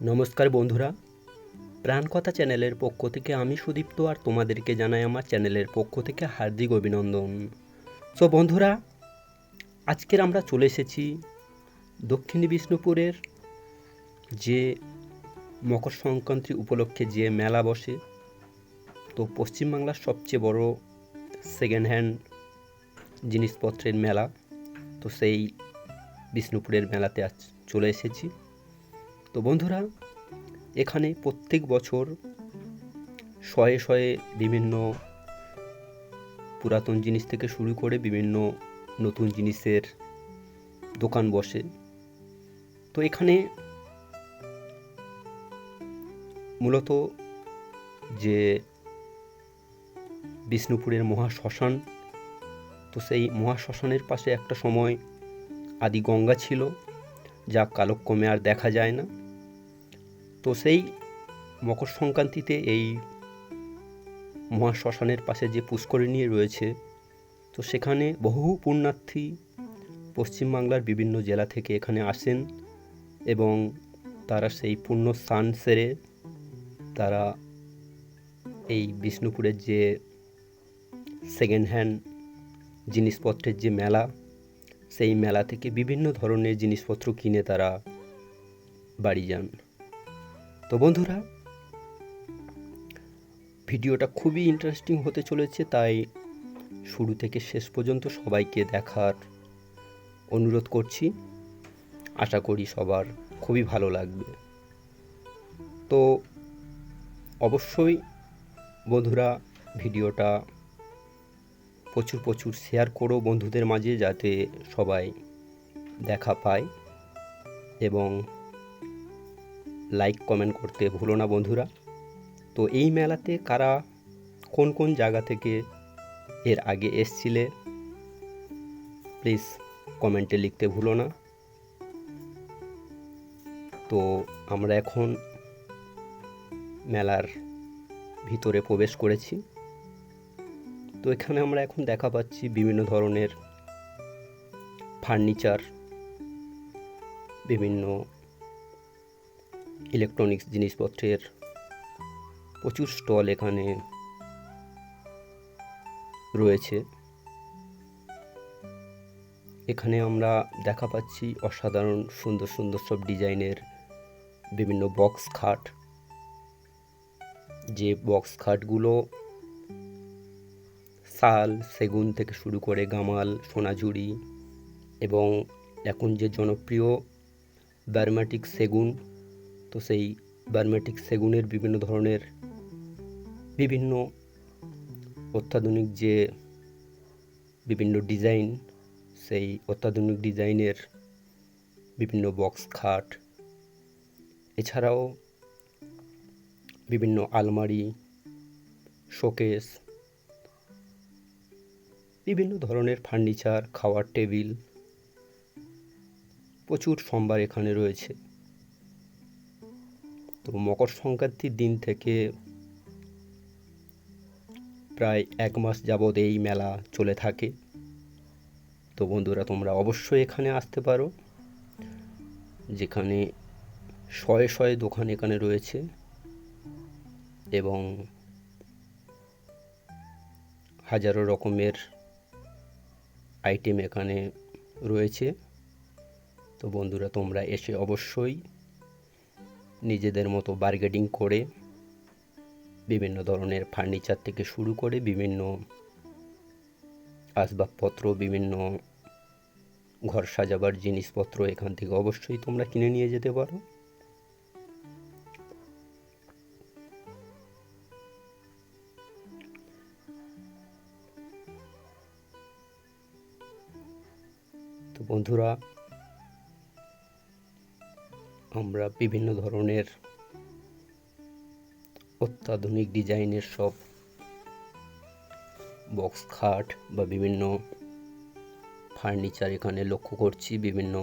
নমস্কার বন্ধুরা। প্রাণকথা চ্যানেলের পক্ষ থেকে আমি সুদীপ্ত আর তোমাদেরকে জানাই আমার চ্যানেলের পক্ষ থেকে হার্দিক অভিনন্দন। সো বন্ধুরা, আজকের আমরা চলে এসেছি দক্ষিণ বিষ্ণুপুরের যে মকর সংক্রান্তি উপলক্ষে যে মেলা বসে, তো পশ্চিমবাংলার সবচেয়ে বড় সেকেন্ড হ্যান্ড জিনিসপত্রের মেলা, তো সেই বিষ্ণুপুরের মেলাতে আজ চলে এসেছি। তো বন্ধুরা, এখানে প্রত্যেক বছর শয়ে শয়ে বিভিন্ন পুরাতন জিনিস থেকে শুরু করে বিভিন্ন নতুন জিনিসের দোকান বসে। তো এখানে মূলত যে বিষ্ণুপুরের মহাশ্মশান তো সেই মহাশ্মশানের পাশে একটা সময় আদি গঙ্গা ছিল, যা কালক্রমে আর দেখা যায় না। তো সেই মকর সংক্রান্তিতে এই মহাশ্মশানের পাশে যে পুষ্করিণী রয়েছে, তো সেখানে বহু পুণ্যার্থী পশ্চিমবাংলার বিভিন্ন জেলা থেকে এখানে আসেন এবং তারা সেই পুণ্য স্থান সেরে তারা এই বিষ্ণুপুরের যে সেকেন্ড হ্যান্ড জিনিসপত্রের যে মেলা, সেই মেলা থেকে বিভিন্ন ধরনের জিনিসপত্র কিনে তারা বাড়ি যান। তো বন্ধুরা, ভিডিওটা খুবই ইন্টারেস্টিং হতে চলেছে, তাই শুরু থেকে শেষ পর্যন্ত সবাইকে দেখার অনুরোধ করছি। আশা করি সবার খুবই ভালো লাগবে। তো অবশ্যই বন্ধুরা, ভিডিওটা প্রচুর প্রচুর শেয়ার করো বন্ধুদের মাঝে, যাতে সবাই দেখা পায় এবং লাইক কমেন্ট করতে ভুলো না বন্ধুরা। তো এই মেলাতে কারা কোন কোন জায়গা থেকে এর আগে এসছিলে প্লিজ কমেন্টে লিখতে ভুলো না। তো আমরা এখন মেলার ভিতরে প্রবেশ করেছি। তো এখানে আমরা এখন দেখা পাচ্ছি বিভিন্ন ধরনের ফার্নিচার, বিভিন্ন ইলেকট্রনিক্স জিনিসপত্রের প্রচুর স্টল এখানে রয়েছে। এখানে আমরা দেখা পাচ্ছি অসাধারণ সুন্দর সুন্দর সব ডিজাইনের বিভিন্ন বক্স খাট। যে বক্স খাটগুলো শাল, সেগুন থেকে শুরু করে গামাল, সোনাঝুরি এবং এখন যে জনপ্রিয় বার্মাটিক সেগুন তো সেই বার্মাটিক সেগুনের বিভিন্ন ধরনের বিভিন্ন অত্যাধুনিক যে বিভিন্ন ডিজাইন, সেই অত্যাধুনিক ডিজাইনের বিভিন্ন বক্স খাট, এছাড়াও বিভিন্ন আলমারি, শোকেস, বিভিন্ন ধরনের ফার্নিচার, খাওয়ার টেবিল, প্রচুর সম্ভার এখানে রয়েছে। তো মকর সংক্রান্তির দিন থেকে প্রায় এক মাস যাবৎ এই মেলা চলে থাকে। তো বন্ধুরা, তোমরা অবশ্যই এখানে আসতে পারো। যেখানে শয়ে শয়ে দোকান এখানে রয়েছে এবং হাজারো রকমের আইটেম এখানে রয়েছে। তো বন্ধুরা, তোমরা এসে অবশ্যই নিজেদের মতো বার্গেটিং করে বিভিন্ন ধরনের ফার্নিচার থেকে শুরু করে বিভিন্ন আসবাবপত্র, বিভিন্ন ঘর সাজাবার জিনিসপত্র এখান থেকে অবশ্যই তোমরা কিনে নিয়ে যেতে পারো। তো বন্ধুরা আমরা বিভিন্ন ধরনের অত্যাধুনিক ডিজাইনের সব বক্স খাট বা বিভিন্ন ফার্নিচার এখানে লক্ষ্য করছি, বিভিন্ন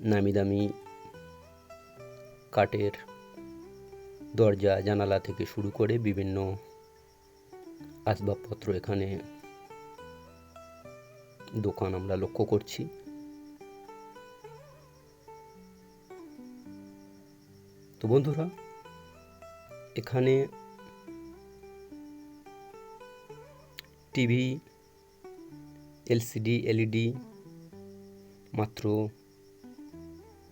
নামি দামি কাঠের দরজা, জানালা থেকে শুরু করে বিভিন্ন আসবাবপত্র এখানে দোকান আমরা লক্ষ্য করছি। তো বন্ধুরা, এখানে টিভি, এলসিডি, এলইডি মাত্র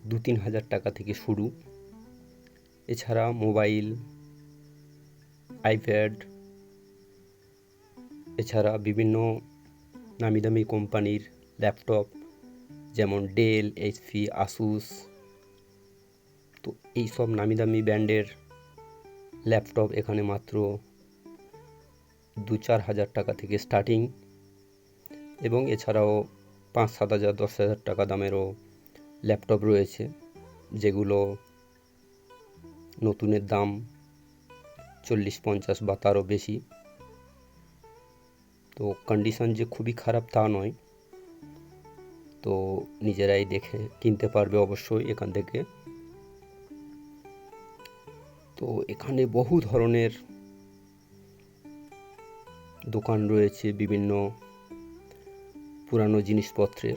দু তিন হাজার টাকা থেকে শুরু। এছাড়া মোবাইল, আইপ্যাড, এছাড়া বিভিন্ন নামি দামি কোম্পানির ল্যাপটপ যেমন ডেল, এইচপি, আসুস তো এই সব নামি দামি ব্র্যান্ডের ল্যাপটপ এখানে মাত্র দু চার হাজার টাকা থেকে স্টার্টিং এবং এছাড়াও পাঁচ সাত হাজার, দশ হাজার টাকা দামেরও ল্যাপটপ রয়েছে, যেগুলো নতুনের দাম চল্লিশ পঞ্চাশ বা তারও বেশি। তো কন্ডিশন যে খুবই খারাপ তা নয়। তো নিজেরাই দেখে কিনতে পারবে অবশ্যই এখান থেকে। তো এখানে বহু ধরনের দোকান রয়েছে, বিভিন্ন পুরানো জিনিসপত্রের।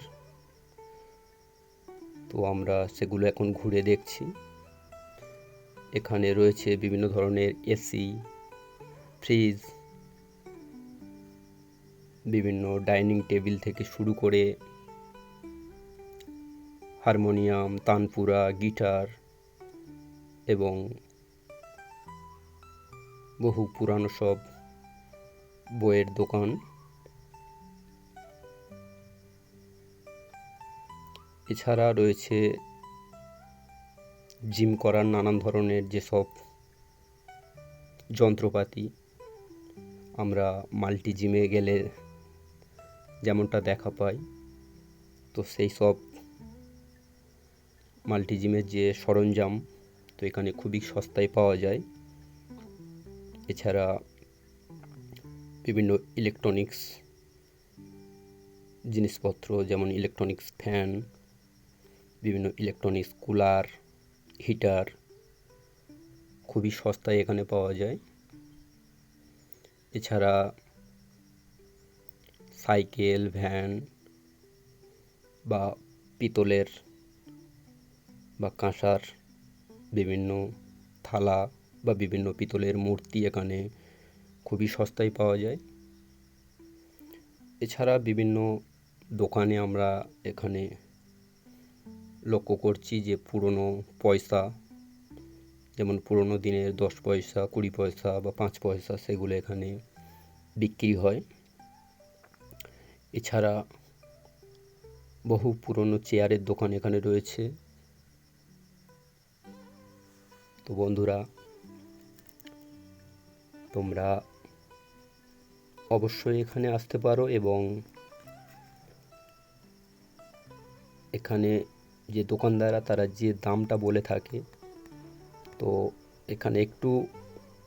তো আমরা সেগুলো এখন ঘুরে দেখছি। এখানে রয়েছে বিভিন্ন ধরনের এসি, ফ্রিজ, বিভিন্ন ডাইনিং টেবিল থেকে শুরু করে হারমোনিয়াম, তানপুরা, গিটার এবং বহু পুরানো সব বইয়ের দোকান। এছাড়া রয়েছে জিম করার নানান ধরনের যেসব যন্ত্রপাতি। আমরা মাল্টি জিমে গেলে যেমনটা দেখা পাই, তো সেই সব মাল্টি জিমের যে সরঞ্জাম, তো এখানে খুবই সস্তায় পাওয়া যায়। এছাড়া বিভিন্ন ইলেকট্রনিক্স জিনিসপত্র, যেমন ইলেকট্রনিক্স ফ্যান বিভিন্ন ইলেকট্রনিক্স কুলার হিটার খুবই সস্তায় এখানে পাওয়া যায়। এছাড়া সাইকেল ভ্যান বা পিতলের বা কাঁসার বিভিন্ন থালা বা বিভিন্ন পিতলের মূর্তি এখানে খুবই সস্তায় পাওয়া যায়। এছাড়া বিভিন্ন দোকানে আমরা এখানে লক্ষ্য করছি যে পুরনো পয়সা, যেমন পুরনো দিনের দশ পয়সা, কুড়ি পয়সা বা পাঁচ পয়সা সেগুলো এখানে বিক্রি হয়। এছাড়া বহু পুরনো চেয়ারের দোকান এখানে রয়েছে। তো বন্ধুরা তোমরা অবশ্যই এখানে আসতে পারো এবং এখানে যে দোকানদাররা, তারা যে দামটা বলে থাকে, তো এখানে একটু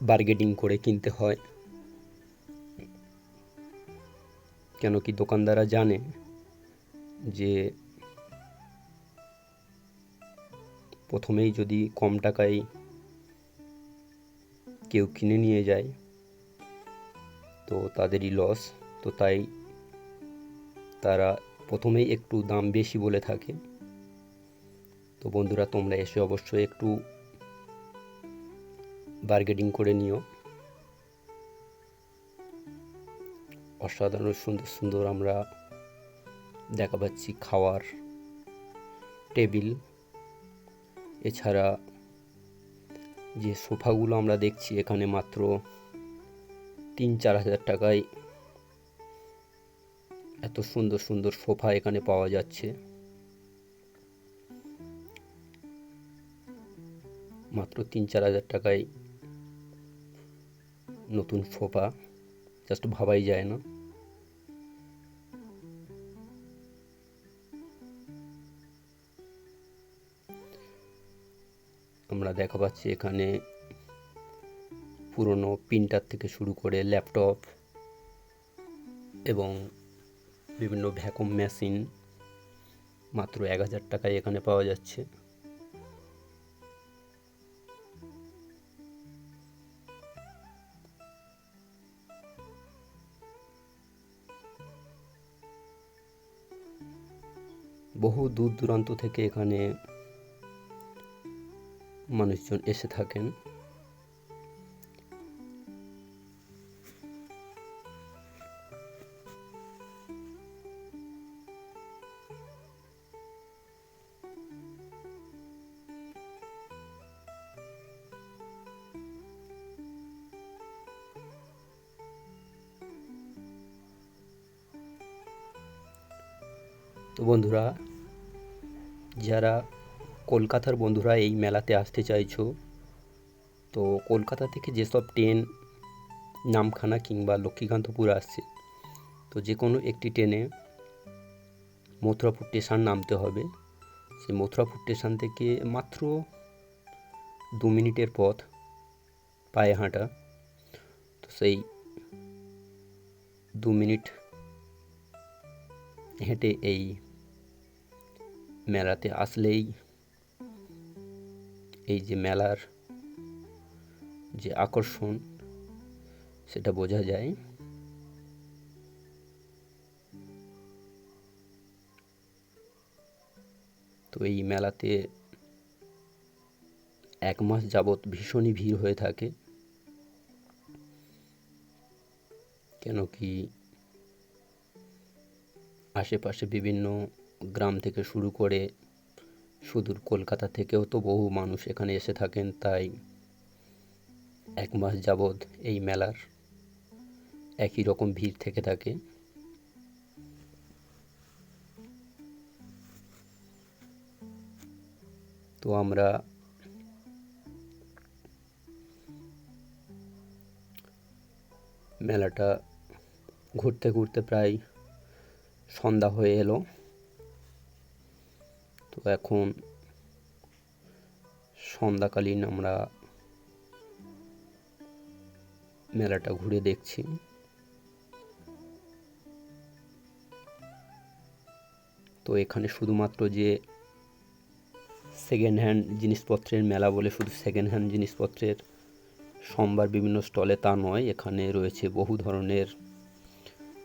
বার্গেটিং করে কিনতে হয়। কেন কি দোকানদাররা জানে যে প্রথমেই যদি কম টাকায় কেউ কিনে নিয়ে যায়, তো তাদেরই লস তো তাই তারা প্রথমেই একটু দাম বেশি বলে থাকে। তো বন্ধুরা, তোমরা এসে অবশ্যই একটু বার্গেটিং করে নিও। অসাধারণ, সুন্দর সুন্দর আমরা দেখা পাচ্ছি খাওয়ার টেবিল। এছাড়া যে সোফাগুলো আমরা দেখছি এখানে মাত্র তিন চার হাজার টাকায় এত সুন্দর সুন্দর সোফা এখানে পাওয়া যাচ্ছে। মাত্র তিন চার হাজার টাকায় নতুন সোফা, জাস্ট ভাবাই যায় না। আমরা দেখা পাচ্ছি এখানে পুরনো প্রিন্টার থেকে শুরু করে ল্যাপটপ এবং বিভিন্ন ভ্যাকুম মেশিন মাত্র এক হাজার টাকায় এখানে পাওয়া যাচ্ছে। বহু দূর দূরান্ত থেকে এখানে মানুষজন এসে থাকেন। তো বন্ধুরা যারা কলকাতার বন্ধুরা এই মেলাতে আসতে চাইছো? তো কলকাতা থেকে যেসব ট্রেন, নামখানা কিংবা লক্ষ্মীকান্তপুর আসছে, তো যে কোনো একটি ট্রেনে মথুরাপুর স্টেশন নামতে হবে। সেই মথুরাপুর স্টেশন থেকে মাত্র দু মিনিটের পথ, পায়ে হাঁটা। তো সেই দু মিনিট হেঁটে এই মেলাতে আসলেই এই যে মেলার যে আকর্ষণ, সেটা বোঝা যায়। তো এই মেলাতে এক মাস যাবৎ ভীষণই ভিড় হয়ে থাকে। কেন কি আশেপাশে বিভিন্ন গ্রাম থেকে শুরু করে সুদূর কলকাতা থেকেও তো বহু মানুষ এখানে এসে থাকেন, তাই এক মাস যাবৎ এই মেলার একই রকম ভিড় থেকে থাকে। তো আমরা মেলাটা ঘুরতে ঘুরতে প্রায় সন্ধ্যা হয়ে এলো। এখন সন্ধ্যাকালীন আমরা মেলাটা ঘুরে দেখছি। তো এখানে শুধুমাত্র যে সেকেন্ড হ্যান্ড জিনিসপত্রের মেলা বলে শুধু সেকেন্ড হ্যান্ড জিনিসপত্রের সোমবার বিভিন্ন স্টলে তা নয়, এখানে রয়েছে বহু ধরনের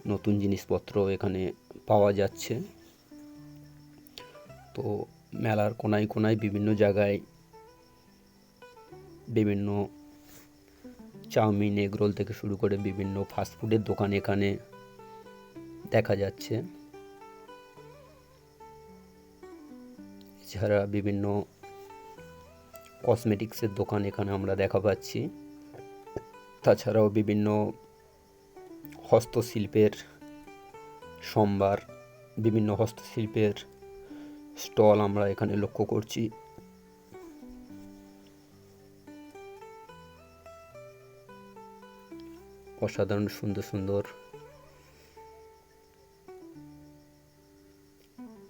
নতুন জিনিসপত্র এখানে পাওয়া যাচ্ছে। তো মেলার কোনায় কোনায় বিভিন্ন জায়গায় বিভিন্ন চাউমিন এগরোল থেকে শুরু করে বিভিন্ন ফাস্টফুডের দোকান এখানে দেখা যাচ্ছে। এছাড়া বিভিন্ন কসমেটিক্সের দোকান এখানে আমরা দেখা পাচ্ছি। তাছাড়াও বিভিন্ন হস্তশিল্পের সম্ভার, বিভিন্ন হস্তশিল্পের স্টল আমরা এখানে লক্ষ্য করছি। অসাধারণ, সুন্দর সুন্দর।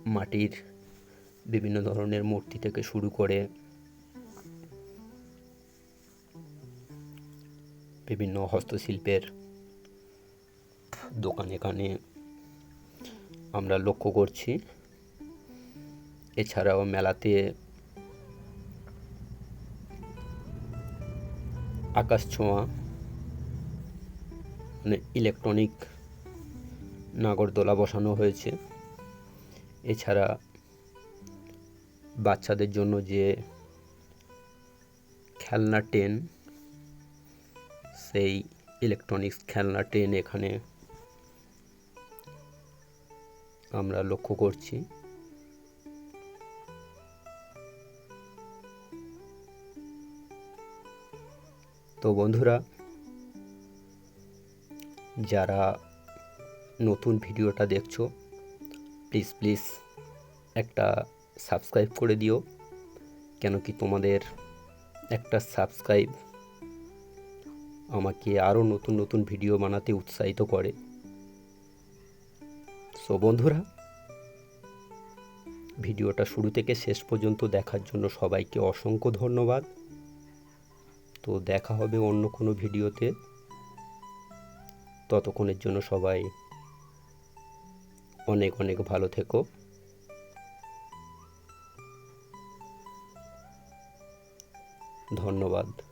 মাটির বিভিন্ন ধরনের মূর্তি থেকে শুরু করে বিভিন্ন হস্তশিল্পের দোকান এখানে আমরা লক্ষ্য করছি। এছাড়াও মেলাতে আকাশ ছোঁয়া মানে ইলেকট্রনিক নাগরদোলা বসানো হয়েছে। এছাড়া বাচ্চাদের জন্য যে খেলনা ট্রেন, সেই ইলেকট্রনিক্স খেলনা ট্রেন এখানে আমরা লক্ষ্য করছি। তো বন্ধুরা, যারা নতুন ভিডিওটা দেখছ প্লিজ প্লিজ একটা সাবস্ক্রাইব করে দিও, কেন কি তোমাদের একটা সাবস্ক্রাইব আমাকে আরও নতুন নতুন ভিডিও বানাতে উৎসাহিত করে। সো বন্ধুরা, ভিডিওটা শুরু থেকে শেষ পর্যন্ত দেখার জন্য সবাইকে অসংখ্য ধন্যবাদ। তো দেখা হবে অন্য কোনো ভিডিওতে। ততক্ষণের জন্য সবাই অনেক অনেক ভালো থেকো। ধন্যবাদ।